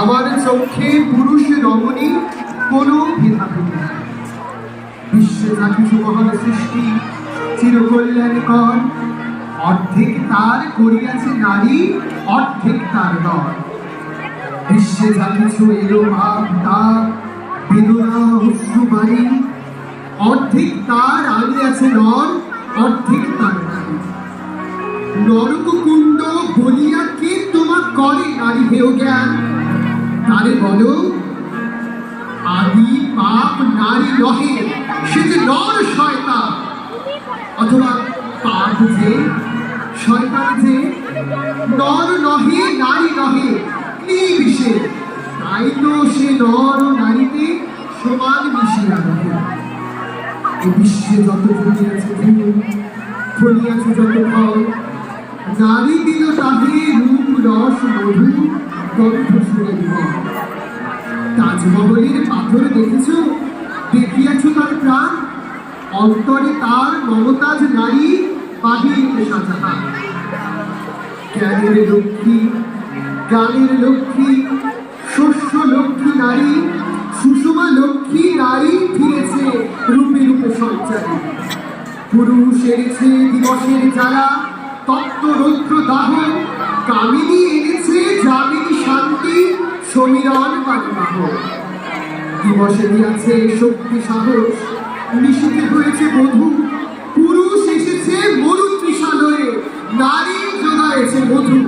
আমার চোখে পুরুষ রমণী, কোনো ভেদাভেদ। বিশ্বে যা কিছু মহান সৃষ্টি চিরকল্যাণ কর অর্ধেক তার করিয়াছে নারী, অর্ধেক তার নর বিশ্বে যা কিছু এলো ভাব তার বেদনা, অশ্রু, বাণী। অর্ধেক তার আনিয়াছে নর, অর্ধেক তার নারী। নরককুণ্ড বলিয়া কে তোমার করে নারী হেয় জ্ঞান? তারে বলো, আদি, পাপ, নারী নহে, সে যে নর শয়তান। অথবা পাপ যে, শয়তান যে, নর নহে, নারী নহে নির্বিষে তাই তো সে নর ও নারীতে সমান মিশিয়া রহে এ বিশ্বে যত ফুল ফলিয়াছে যত ফল নারী দেখেছ? দেখিয়াছ তার প্রাণ? অন্তরে তার মমতাজ নারী বাহিরে সাজাহা জ্ঞানের লক্ষ্মী, গানের লক্ষ্মী, শস্য লক্ষ্মী নারী, সুষমা লক্ষ্মী নারী ফিরেছে রূপে রূপে সঞ্চারী। পুরুষ এনেছে দিবসের জ্বালা তত্ত্ব রৌদ্র দাহ, কামিনী এনেছে জামিনী শান্তি, সমীরণ পানিবাহ দিবসে দিয়াছে শক্তি সাহস নিশিতে হয়েছে বধূ। পুরুষ এসেছে মরু তৃষালয়ে নারী জোগায়েছে মধু।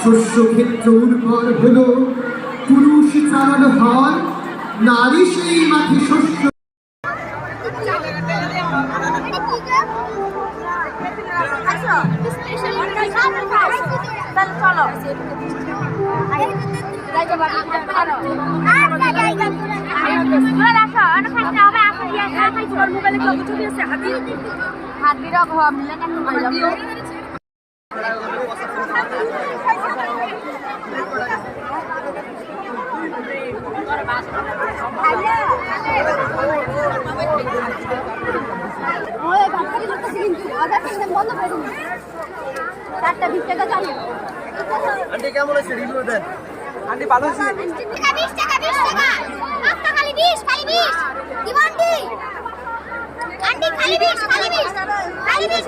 শস্য ক্ষেত্র উর্বর হলো। পুরুষ চালানো হয় নারী সেই মাঠে শস্য। চলো। হাতির অভাব মিলে চারটা বিশ টাকা জানি আন্টি কেমন আছে রিভিউ দেন? আন্টি ভালো আছে। টাকা টাকা। বিশ খালি বিশ খালি বিশ দিব আন্টি আন্টি খালি বিশ খালি বিশ খালি বিশ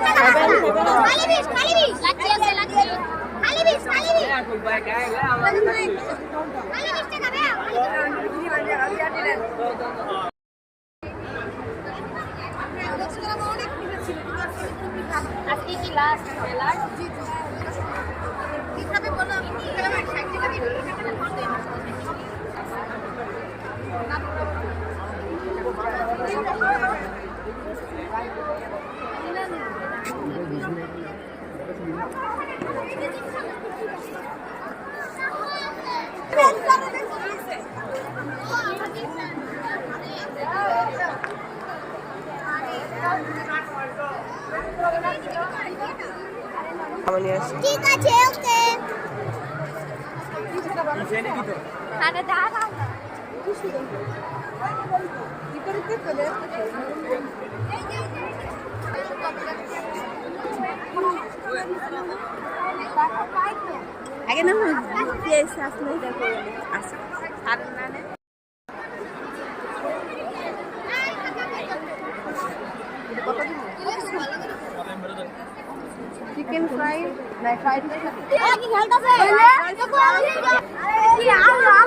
খালি বিশ খালি বিশ লাচ্ছি আছে লাচ্ছি খালি বিশ খালি বিশ খালি বিশ টাকা দাও আজকে কি লাস্ট জি কীভাবে বলো কীভাবে ষাট ঠিক আছে ওকে আরে দাঁড়াও আগে না পেঁয়াজ আসলে দেখো আসে আর না চিকেন ফ্রাই না ফ্রাইড কি খেলতাছে কি আল্লাহ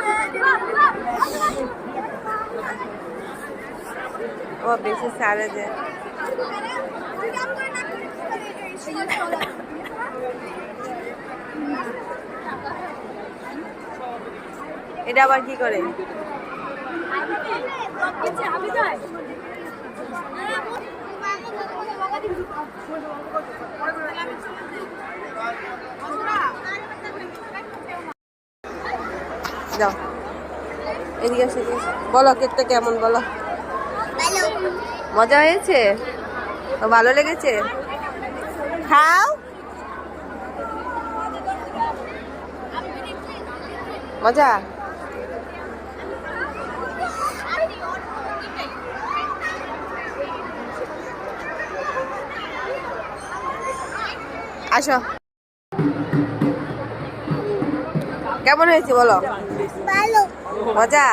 ও বেশি সারে যে এটা আবার কি করে? যাও। এদিকে এসে বলো কেকটা কেমন বলো? মজা হয়েছে? ভালো লেগেছে? খাও। মজা? আসো। কেমন হয়েছে বলো? ভালো। মজা?